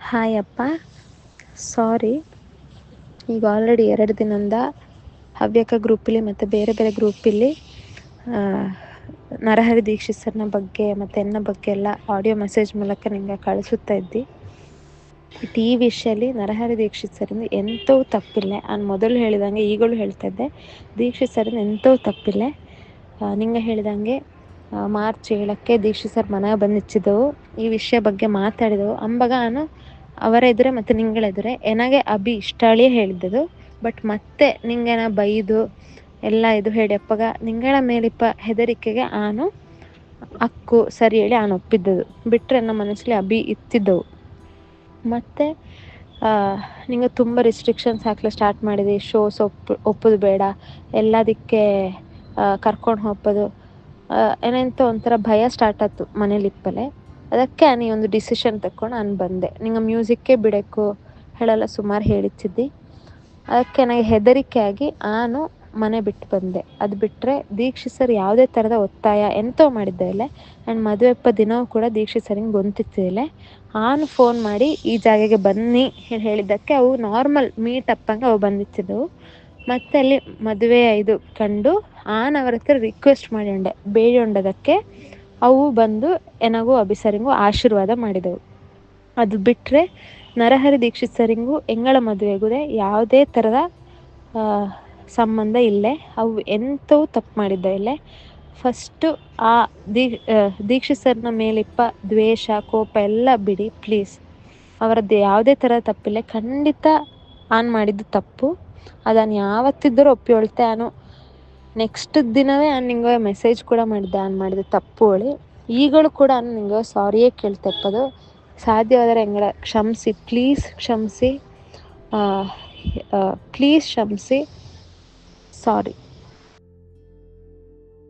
Hi ಅಪ್ಪ. ಸಾರಿ ಈಗ already ಎರಡು ದಿನದಿಂದ ಹವ್ಯಕ ಗ್ರೂಪಲ್ಲಿ ಮತ್ತು ಬೇರೆ ಬೇರೆ ಗ್ರೂಪಲ್ಲಿ ನರಹರಿ ದೀಕ್ಷಿತ್ ಸರ್ನ ಬಗ್ಗೆ ಮತ್ತು ಎನ್ನ ಬಗ್ಗೆ ಎಲ್ಲ ಆಡಿಯೋ ಮೆಸೇಜ್ ಮೂಲಕ ನಿಮಗೆ ಕಳಿಸುತ್ತಾ ಇದ್ದಿ. ಬಟ್ ಈ ನರಹರಿ ದೀಕ್ಷಿತ್ ಸರಿಂದ ತಪ್ಪಿಲ್ಲ. ನಾನು ಮೊದಲು ಹೇಳಿದಂಗೆ ಈಗಲೂ ಹೇಳ್ತಾ ಇದ್ದೆ. ದೀಕ್ಷಿತ್ ಸರಿಂದ ಎಂಥವು ತಪ್ಪಿಲ್ಲ. ನಿಂಗೆ ಹೇಳಿದಂಗೆ ಮಾರ್ಚ್ ಏಳಕ್ಕೆ ದೀಕ್ಷಿತ್ ಸರ್ ಮನೆಗೆ ಬಂದಿಚ್ಚಿದ್ದೆವು. ಈ ವಿಷಯ ಬಗ್ಗೆ ಮಾತಾಡಿದೆವು. ಅಂಬಾಗ ನಾನು ಅವರ ಎದುರೇ ಮತ್ತು ನಿಂಗಳ ಏನಾಗೆ ಅಭಿ ಇಷ್ಟಾಳಿಯೇ ಹೇಳಿದ್ದದು. ಬಟ್ ಮತ್ತೆ ನಿಂಗೆನ ಬೈದು ಎಲ್ಲ ಇದು ಹೇಳಿ ಅಪ್ಪಗ ನಿಂಗಳ ಮೇಲಿಪ್ಪ ಹೆದರಿಕೆಗೆ ಆನು ಅಕ್ಕು ಸರಿ ಹೇಳಿ ಆನು ಒಪ್ಪಿದ್ದದು. ಬಿಟ್ಟರೆ ನಮ್ಮ ಮನಸ್ಸಲ್ಲಿ ಅಭಿ ಇತ್ತಿದ್ದವು. ಮತ್ತು ನಿಂಗೆ ತುಂಬ ರಿಸ್ಟ್ರಿಕ್ಷನ್ಸ್ ಹಾಕ್ಲಿಕ್ಕೆ ಸ್ಟಾರ್ಟ್ ಮಾಡಿದೆ. ಶೋಸ್ ಒಪ್ಪು, ಒಪ್ಪೋದು ಬೇಡ. ಎಲ್ಲದಕ್ಕೆ ಕರ್ಕೊಂಡು ಹೋಗ್ಬೋದು. ಏನೆಂತ ಒಂಥರ ಭಯ ಸ್ಟಾರ್ಟ್ ಆಯ್ತು ಮನೇಲಿ ಇಪ್ಪಲೆ ಅದಕ್ಕೆ ನೀ ಒಂದು ಡಿಸಿಷನ್ ತಕೊಂಡು ನಾನು ಬಂದೆ. ನಿಂಗೆ ಮ್ಯೂಸಿಕ್ಕೇ ಬಿಡಬೇಕು ಹೇಳಲ್ಲ, ಸುಮಾರು ಹೇಳಿಚ್ಚಿದ್ದಿ. ಅದಕ್ಕೆ ನನಗೆ ಹೆದರಿಕೆ ಆಗಿ ನಾನು ಮನೆ ಬಿಟ್ಟು ಬಂದೆ. ಅದು ಬಿಟ್ಟರೆ ದೀಕ್ಷಿತ್ ಸರ್ ಯಾವುದೇ ಥರದ ಒತ್ತಾಯ ಎಂತೋ ಮಾಡಿದ್ದೆ ಇಲ್ಲ ಆ್ಯಂಡ್ ಮದುವೆಪ್ಪ ದಿನವೂ ಕೂಡ ದೀಕ್ಷಿತ್ ಸರಿಂಗೆ ಗೊಂತಿತ್ತಿಲ್ಲ ಆನು ಫೋನ್ ಮಾಡಿ ಈ ಜಾಗಕ್ಕೆ ಬನ್ನಿ ಹೇಳಿದ್ದಕ್ಕೆ ಅವು ನಾರ್ಮಲ್ ಮೀಟ್ ಅಪ್ಪಂಗೆ ಅವು ಬಂದಿತ್ತಿದ್ದವು ಮತ್ತೆ ಅಲ್ಲಿ ಮದುವೆ ಇದು ಕಂಡು ಆನ್ ಅವರ ಹತ್ರ ರಿಕ್ವೆಸ್ಟ್ ಮಾಡಿಂಡೆ ಬೇಡಿಕೊಂಡದಕ್ಕೆ ಅವು ಬಂದು ಎನಗೂ ಅಭಿಸರಿಂಗೂ ಆಶೀರ್ವಾದ ಮಾಡಿದವು. ಅದು ಬಿಟ್ಟರೆ ನರಹರಿ ದೀಕ್ಷಿತ್ ಸರಿಂಗು ಎಂಗಳ ಮದುವೆಗೂ ಯಾವುದೇ ಥರದ ಸಂಬಂಧ ಇಲ್ಲೇ. ಅವು ಎಂಥವು ತಪ್ಪು ಮಾಡಿದ್ದ ಇಲ್ಲೇ. ಫಸ್ಟು ಆ ದೀಕ್ಷಿತ್ ಸರ್ನ ಮೇಲಿಪ್ಪ ದ್ವೇಷ, ಕೋಪ ಎಲ್ಲ ಬಿಡಿ ಪ್ಲೀಸ್ ಅವರದ್ದು ಯಾವುದೇ ಥರ ತಪ್ಪಿಲ್ಲ. ಖಂಡಿತ ಆನ್ ಮಾಡಿದ್ದು ತಪ್ಪು. ಅದನ್ನು ಯಾವತ್ತಿದ್ದರೂ ಒಪ್ಪಿಕೊಳ್ತೆ. ನಾನು ನೆಕ್ಸ್ಟ್ ದಿನವೇ ನಾನು ನಿಂಗೆ ಮೆಸೇಜ್ ಕೂಡ ಮಾಡಿದ್ದೆ. ಆನ್ ಮಾಡಿದೆ ತಪ್ಪು ಹೇಳಿ ಈಗಲೂ ಕೂಡ ನಾನು ನಿಂಗೆ ಸಾರಿಯೇ ಕೇಳ್ತಪ್ಪದು ಸಾಧ್ಯವಾದರೆ ಹೆಂಗಡ ಕ್ಷಮಿಸಿ ಪ್ಲೀಸ್ ಕ್ಷಮಿಸಿ. ಪ್ಲೀಸ್ ಕ್ಷಮಿಸಿ. ಸಾರಿ